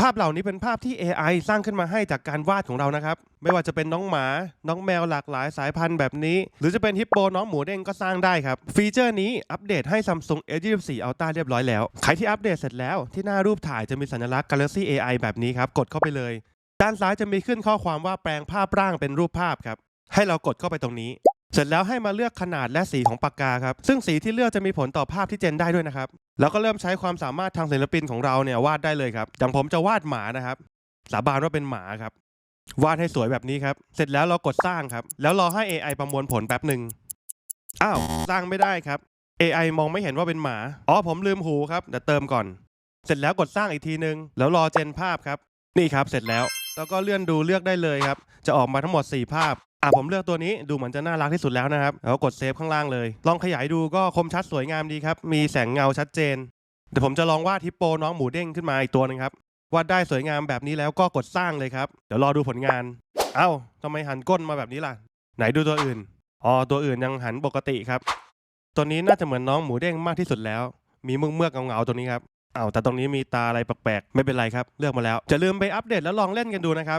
ภาพเหล่านี้เป็นภาพที่ AI สร้างขึ้นมาให้จากการวาดของเรานะครับ ไม่ว่าจะเป็นน้องหมา น้องแมวหลากหลายสายพันธุ์แบบนี้ หรือจะเป็นฮิปโปน้องหมูเด้งก็สร้างได้ครับ ฟีเจอร์นี้อัปเดตให้ Samsung S24 Ultra เรียบร้อยแล้ว ใครที่อัปเดตเสร็จแล้วที่หน้ารูปถ่ายจะมีสัญลักษณ์ Galaxy AI แบบนี้ครับ กดเข้าไปเลย ด้านซ้ายจะมีขึ้นข้อความว่าแปลงภาพร่างเป็นรูปภาพครับ ให้เรากดเข้าไปตรงนี้ เสร็จแล้วให้มาเลือกขนาดและสีของปากกาครับ ซึ่งสีที่เลือกจะมีผลต่อภาพที่เจนได้ด้วยนะครับ แล้วก็เริ่มใช้ความสามารถทางศิลปินของเราเนี่ยวาดได้เลยครับอย่างผมจะวาดหมานะครับ สาบานว่าเป็นหมาครับ วาดให้สวยแบบนี้ครับ เสร็จแล้วเรากดสร้างครับ แล้วรอให้ AI ประมวลผลแป๊บหนึ่งอ้าว สร้างไม่ได้ครับ AI มองไม่เห็นว่าเป็นหมา อ๋อผมลืมหูครับเดี๋ยวเติมก่อน เสร็จแล้วกดสร้างอีกทีนึง แล้วรอเจนภาพครับ นี่ครับ เสร็จแล้ว แล้วก็เลื่อนดูเลือกได้เลยครับ จะออกมาทั้งหมด 4 ภาพ อะผมเลือกตัวนี้ดูเหมือนจะน่ารักที่สุดแล้วนะครับแล้วกดเซฟข้างล่างเลย ลองขยายดูก็คมชัดสวยงามดีครับ มีแสงเงาชัดเจน เดี๋ยวผมจะลองวาดฮิปโปน้องหมูเด้งขึ้นมาอีกตัวหนึงครับวาดได้สวยงามแบบนี้แล้วก็กดสร้างเลยครับ เดี๋ยวรอดูผลงาน เอ้าทำไมหันก้นมาแบบนี้ล่ะ ไหนดูตัวอื่นอ๋อตัวอื่นยังหันปกติครับ ตัวนี้น่าจะเหมือนน้องหมูเด้งมากที่สุดแล้ว มีเมือกเมือกเงาๆตัวนี้ครับเอ้าแต่ตรงนี้มีตาอะไรแปลกๆไม่เป็นไรครับ เลือกมาแล้วจะลืมไปอัปเดตแล้วลองเล่นกันดูนะครับ